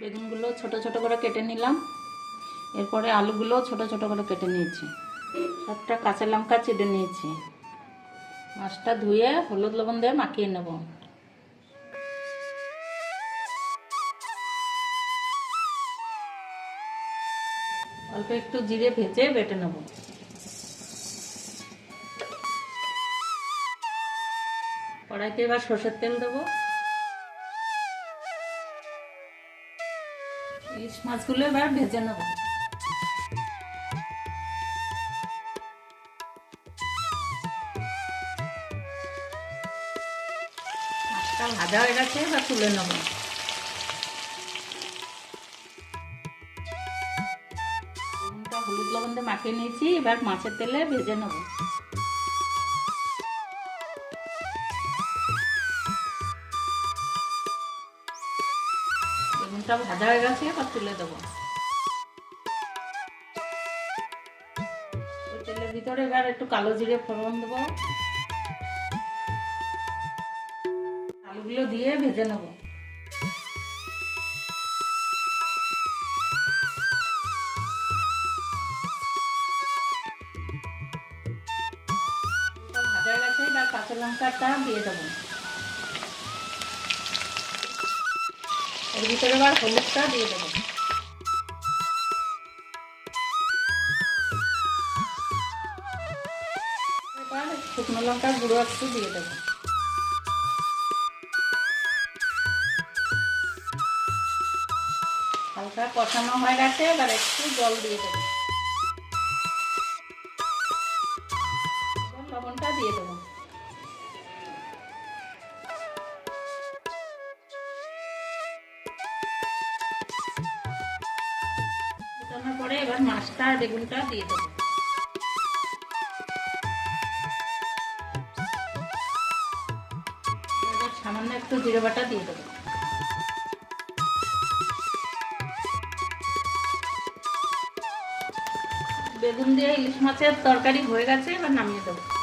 বেগুনগুলো ছোট ছোট করে কেটে নিলাম। এরপরে আলুগুলো ছোট ছোট করে কেটে নিয়েছি। সাতটা কাঁচা লঙ্কা চেটে নিয়েছি। মাছটা ধুয়ে হলুদ লবণ দিয়ে মাখিয়ে নেব। অল্প একটু জিরে ভেজে বেটে নেব। কড়াইতে এবার সর্ষের তেল দেবো। ইলিশ মাছগুলো এবার ভেজে নেব। মাছটা ভাজা হয়ে গেছে, এবার তুলে নেব। হলুদ লবণ দিয়ে মাখিয়ে নিয়েছি, এবার মাছের তেলে ভেজে নেব। বেগুনটা ভাজা হয়ে গেছে, এবার তুলে দেবো। তেলের ভিতরে এবার একটু কালো জিরে ফোড়ন দেবো। আলুগুলো দিয়ে ভেজে নেব। কাঁচা লঙ্কাটা দিয়ে দেবো। ভিতরে এবার হলুদটা দিয়ে দেবো। এবার শুকনো লঙ্কার গুঁড়ো একটু দিয়ে দেবো। হালকা কষানো হয়ে গেছে, এবার একটু জল দিয়ে দেবো। লবণটা দিয়ে দেবো। ফোটানোর পরে এবার মাছটা আর বেগুনটা দিয়ে দেবো। সামান্য একটু জিরে বাটা দিয়ে দেবো। বেগুন দিয়ে ইলিশ মাছের তরকারি হয়ে গেছে, এবার নামিয়ে দেবো।